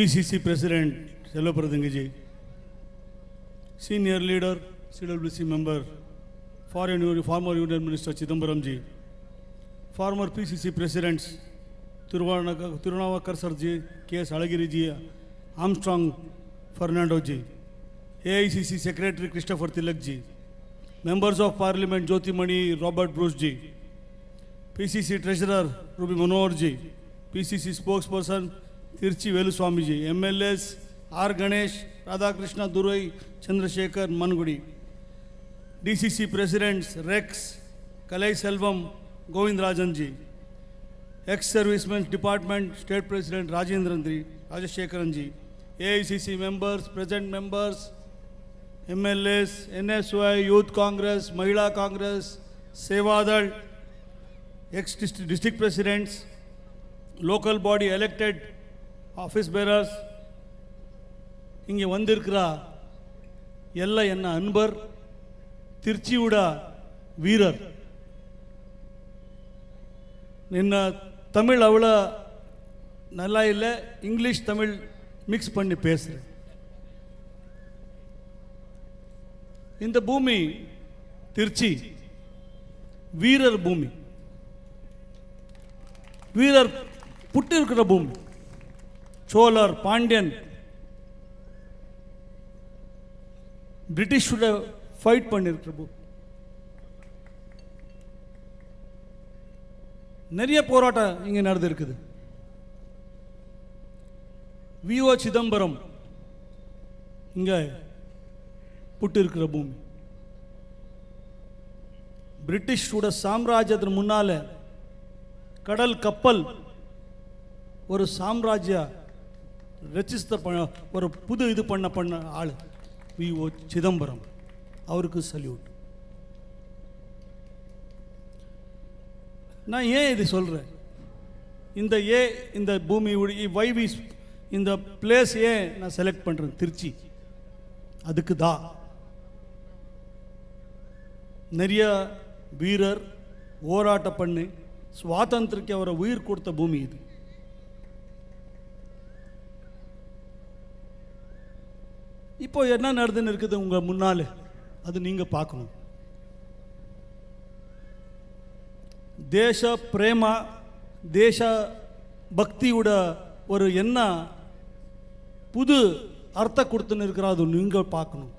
PCC President Selva Pradhangaji, Senior Leader, CWC Member, Foreign Union, former Union Minister Chidambaramji, former PCC Presidents Tirunavakar Sarji, K.S. Alagiriji, Armstrong Fernando ji, AICC Secretary Christopher Tilakji, Members of Parliament Jyoti Mani Robert Bruce ji, PCC Treasurer Ruby Manohar ji, PCC Spokesperson Trichy M L R Ganesh Radhakrishna Durai Chandrasekhar Mannargudi DCC presidents Rex Kalai Selvam ji ex servicemen department state president Rajendran ji Rajasekhar ji AICC members present members as youth Congress Mahila Congress Sevadal ex district presidents local body elected office bearers இங்கே வந்திருக்கிறா எல்லாம் என்ன? அன்பர் திருச்சியோட வீரர். நின்ன தமிழ் அவ்வளோ நல்லா இல்லை இங்கிலீஷ் தமிழ் மிக்ஸ் பண்ணி பேசுகிறேன் இந்த பூமி திருச்சி வீரர் பூமி. வீரர் புட்டிருக்கிற பூமி. சோழர் பாண்டியன் பிரிட்டிஷோட ஃபைட் பண்ணியிருக்கிற நிறைய போராட்டம் இங்கே நடந்திருக்குது. விஓ சிதம்பரம் இங்கே புட்டு இருக்கிற பூமி. பிரிட்டிஷோட சாம்ராஜ்யத்தின் முன்னால கடல் கப்பல் ஒரு சாம்ராஜ்ய ரெஜிஸ்டர் பண்ண ஒரு புது இது பண்ண பண்ண ஆள். V O Chidambaram. அவருக்கு சல்யூட் நான் ஏன் இது சொல்கிறேன் இந்த ஏ இந்த பூமி வை வைவி இந்த பிளேஸ் ஏன் நான் செலக்ட் பண்ணுறேன் திருச்சி. அதுக்கு தான் நிறைய வீரர் ஓராட்டம் பண்ணு சுவாதந்திரக்கு அவரை உயிர் கொடுத்த பூமி இது. இப்போ என்ன நடந்துன்னு இருக்குது உங்கள் முன்னால்? அது நீங்கள் பார்க்கணும். தேச பிரேமா தேச பக்தியோட ஒரு என்ன புது அர்த்தம் கொடுத்துன்னு இருக்கிறா அது நீங்கள் பார்க்கணும்.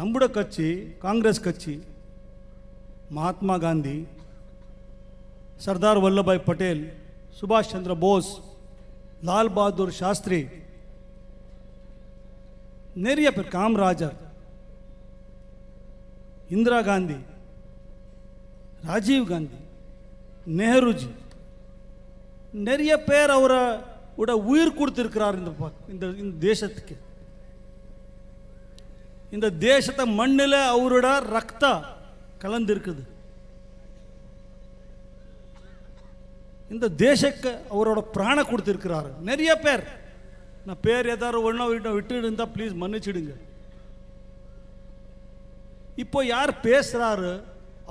நம்முடைய கட்சி காங்கிரஸ் கட்சி மகாத்மா காந்தி சர்தார் வல்லபாய் பட்டேல் சுபாஷ் சந்திர போஸ் லால் பகதூர் சாஸ்திரி நிறைய பேர் காமராஜர் இந்திரா காந்தி ராஜீவ் காந்தி நேருஜி நிறைய பேர் அவரை உட உயிர் கொடுத்துருக்கிறார் இந்த இந்த தேசத்துக்கு. இந்த தேசத்தை மண்ணில் அவரோட ரத்த கலந்திருக்குது. இந்த தேசக்கு அவரோட பிராண கொடுத்திருக்கிறாரு. நிறைய பேர். நான் பேர் ஏதாவது ஒன்றா விட்டு விட்டு இருந்தால் ப்ளீஸ் மன்னிச்சிடுங்க. இப்போ யார் பேசுறாரு?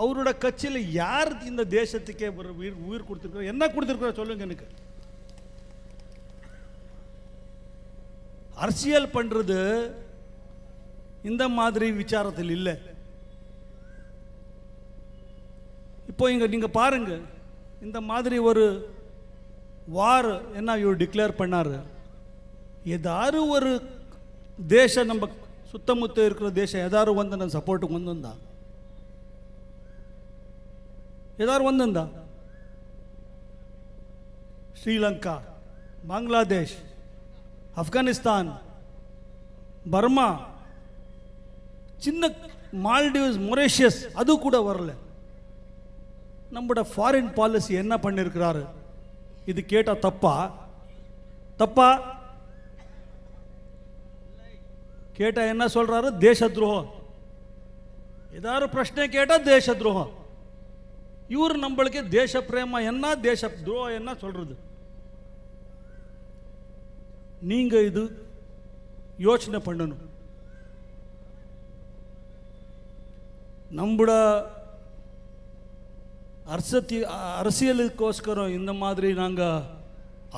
அவரோட கட்சியில் யார் இந்த தேசத்துக்கே ஒரு உயிர் உயிர் கொடுத்துருக்காரு? என்ன கொடுத்துருக்காரு சொல்லுங்க எனக்கு. அரசியல் பண்றது இந்த மாதிரி விசாரத்தில் இல்லை. இப்போ இங்க நீங்க பாருங்க. இந்த மாதிரி ஒரு வார் என்ன இவர் டிக்ளேர் பண்ணாரு? ஏதாவது ஒரு தேசம் நம்ம சுத்தமுத்த இருக்கிற தேசம் ஏதாவது வந்து ನನ್ನ ಸಪೋರ್ಟ್ಗೆ ಒಂದೊಂದ ಏದಾರು ಒಂದೊಂದ ಶ್ರೀಲಂಕಾ ಬಾಂಗ್ಲಾದೇಶ್ ಅಫ್ಘಾನಿಸ್ತಾನ್ ಬರ್ಮಾ சின்ன மால்டிவ்ஸ் மொரேஷியஸ் அது கூட வரல நம்மளோட ஃபாரின் பாலிசி என்ன பண்ணியிருக்கிறாரு இது கேட்டா தப்பா தப்பா கேட்டால் என்ன சொல்கிறாரு தேச துரோகம் ஏதாவது பிரச்சனை கேட்டால் தேச துரோகம் இவர் நம்மளுக்கு தேச பிரேம என்ன தேச துரோகம் என்ன சொல்கிறது நீங்கள் இது யோசனை பண்ணணும். நம்மட அரசத்தி அரசியலுக்கோஸ்கரம் இந்த மாதிரி நாங்கள்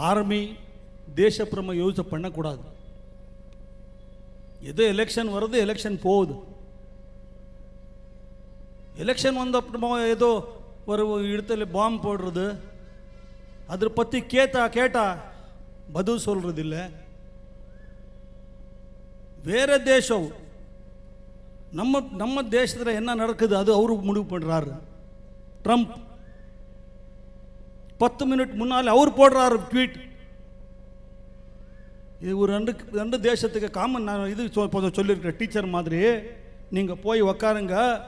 ஆர்மி தேசப்பிரம யோசனை பண்ணக்கூடாது. எது எலெக்ஷன் வருது எலெக்ஷன் போகுது. எலெக்ஷன் வந்த ஏதோ ஒரு இடத்துல பாம்பு போடுறது. அதை பற்றி கேட்டா கேட்டா பதில் சொல்கிறது இல்லை வேறு தேசம் நம்ம நம்ம தேசத்தில் என்ன நடக்குது அது அவரு முடிவு பண்ணுறாரு ட்ரம்ப் பத்து மினிட் முன்னால் அவர் போடுறாரு ட்வீட் இது ஒரு ரெண்டு ரெண்டு தேசத்துக்கு காமன் நான் இது சொ- டீச்சர் மாதிரி. நீங்கள் போய் உக்காருங்க.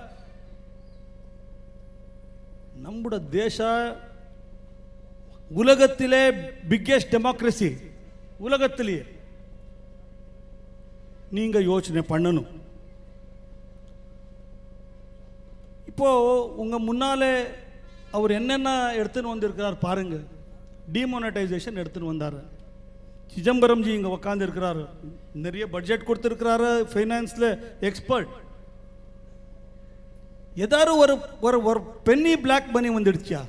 நம்முட தேச உலகத்திலே பிக்கெஸ்ட் டெமோக்ரஸி உலகத்திலேயே. நீங்கள் யோசனை பண்ணணும். இப்போது உங்கள் முன்னாலே அவர் என்னென்ன எடுத்துன்னு வந்திருக்கிறார் பாருங்கள் டிமோனடைசேஷன் எடுத்துன்னு வந்தார். சிதம்பரம் ஜி இங்கே உட்காந்து இருக்கிறாரு நிறைய பட்ஜெட் கொடுத்துருக்கிறாரு ஃபைனான்ஸில் எக்ஸ்பர்ட் ஏதாவது ஒரு ஒரு ஒரு பென்னி பிளாக் மணி வந்துடுச்சா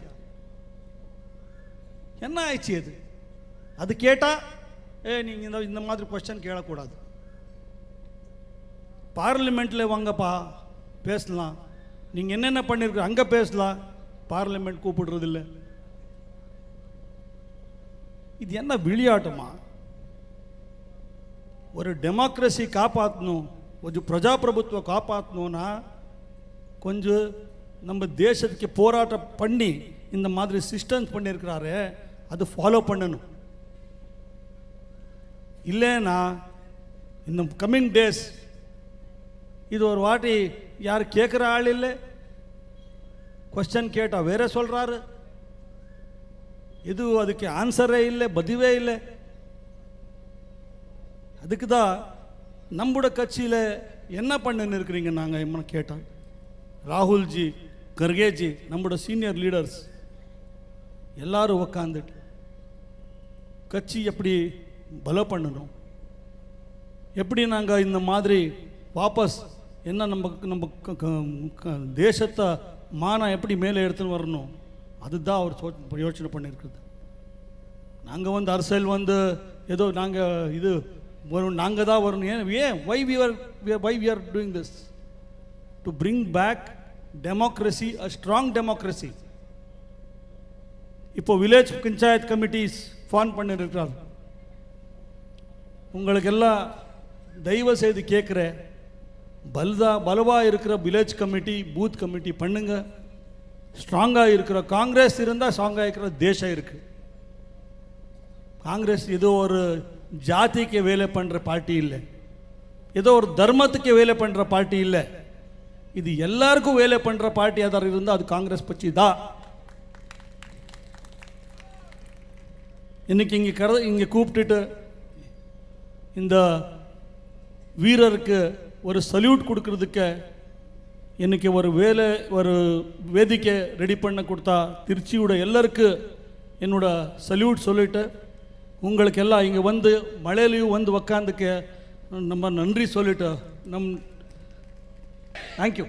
என்ன ஆயிடுச்சு அது அது கேட்டால் ஏ நீங்கள் இந்த இந்த மாதிரி கொஸ்டின் கேட்கக்கூடாது பார்லிமெண்ட்டில் வாங்கப்பா பேசலாம். நீங்கள் என்னென்ன பண்ணியிருக்க அங்கே பேசலாம். பார்லிமெண்ட் கூப்பிடுறதில்ல. இது என்ன விளையாட்டுமா? ஒரு டெமோக்ரஸி காப்பாற்றணும் கொஞ்சம் பிரஜாபிரபுத்துவ காப்பாற்றணும்னா கொஞ்சம் நம்ம தேசத்துக்கு போராட்டம் பண்ணி இந்த மாதிரி சிஸ்டம்ஸ் பண்ணியிருக்கிறாரு அது ஃபாலோ பண்ணணும். இல்லைன்னா இந்த கம்மிங் டேஸ் இது ஒரு வாட்டி யார் கேட்குற ஆள் இல்லை? கொஸ்டின் கேட்டால் வேற சொல்கிறாரு இது அதுக்கு ஆன்சரே இல்லை பதிவே இல்லை. அதுக்கு தான் நம்மோட கட்சியில் என்ன பண்ணுன்னு இருக்கிறீங்க நாங்கள் என்ன கேட்டோம். ராகுல்ஜி கர்கேஜி நம்மளோட சீனியர் லீடர்ஸ் எல்லாரும் உக்காந்துட்டு கட்சி எப்படி பல பண்ணணும்? எப்படி நாங்கள் இந்த மாதிரி வாபஸ் என்ன நம்ம நம்ம க- க- தேசத்தை மானம் எப்படி மேலே எடுத்துன்னு வரணும்? அதுதான் அவர் சோ- யோசனை பண்ணியிருக்குது நாங்கள் வந்து அரசியல் வந்து ஏதோ நாங்கள் இது வரும் நாங்கள் தான் வரணும். ஏன் ஏன் why we are why we are doing this to bring back democracy a strong democracy இப்போ வில்லேஜ் பஞ்சாயத் கமிட்டிஸ் ஃபார்ம் உங்களுக்கு உங்களுக்கெல்லாம் தயவு செய்து கேட்குற பல்தா பலவாக இருக்கிற வில்லேஜ் கமிட்டி பூத் கமிட்டி பண்ணுங்க. ஸ்ட்ராங்காக இருக்கிற காங்கிரஸ் இருந்தால் ஸ்ட்ராங்காக இருக்கிற தேசம் இருக்குது காங்கிரஸ் ஏதோ ஒரு ஜாதிக்கு வேலை பண்ணுற பார்ட்டி இல்லை. ஏதோ ஒரு தர்மத்துக்கு வேலை பண்ணுற பார்ட்டி இல்லை. இது எல்லாருக்கும் வேலை பண்ணுற பார்ட்டி ஏதாவது இருந்தால் அது காங்கிரஸ் கட்சி தான். இன்னைக்கு இங்கே கர இங்கே கூப்பிட்டுட்டு இந்த வீரருக்கு ஒரு சல்யூட் கொடுக்கறதுக்கு இன்னைக்கு ஒரு வேலை ஒரு வேதிக்கை ரெடி பண்ண கொடுத்தா திருச்சியோட எல்லாருக்கும் என்னோட சல்யூட் சொல்லிவிட்டு உங்களுக்கு எல்லாம் இங்கே வந்து மழையிலையும் வந்து உக்காந்துக்க நம்ம நன்றி சொல்லிட்டு நம் தேங்க்யூ